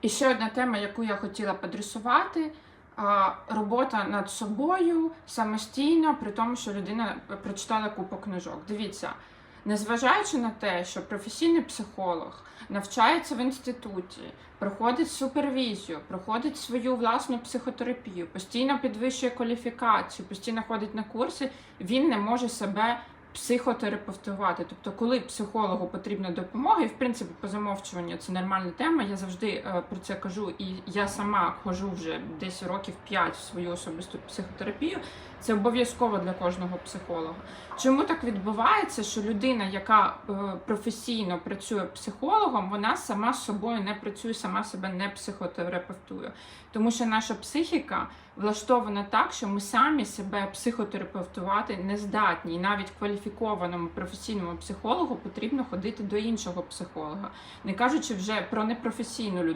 І ще одна тема, яку я хотіла подрисувати. а, Робота над собою самостійно, при тому, що людина прочитала купу книжок. Дивіться, незважаючи на те, що професійний психолог навчається в інституті, проходить супервізію, проходить свою власну психотерапію, постійно підвищує кваліфікацію, постійно ходить на курси, він не може себе психотерапевтувати. Тобто, коли психологу потрібна допомога, і в принципі по замовчуванню це нормальна тема. Я завжди е, про це кажу, і я сама хожу вже десь років 5 в свою особисту психотерапію. Це обов'язково для кожного психолога. Чому так відбувається, що людина, яка е, професійно працює психологом, вона сама з собою не працює, сама себе не психотерапевтує. Тому що наша психіка влаштована так, що ми самі себе психотерапевтувати не здатні. І навіть кваліфікованому професійному психологу потрібно ходити до іншого психолога, не кажучи вже про непрофесійну людину.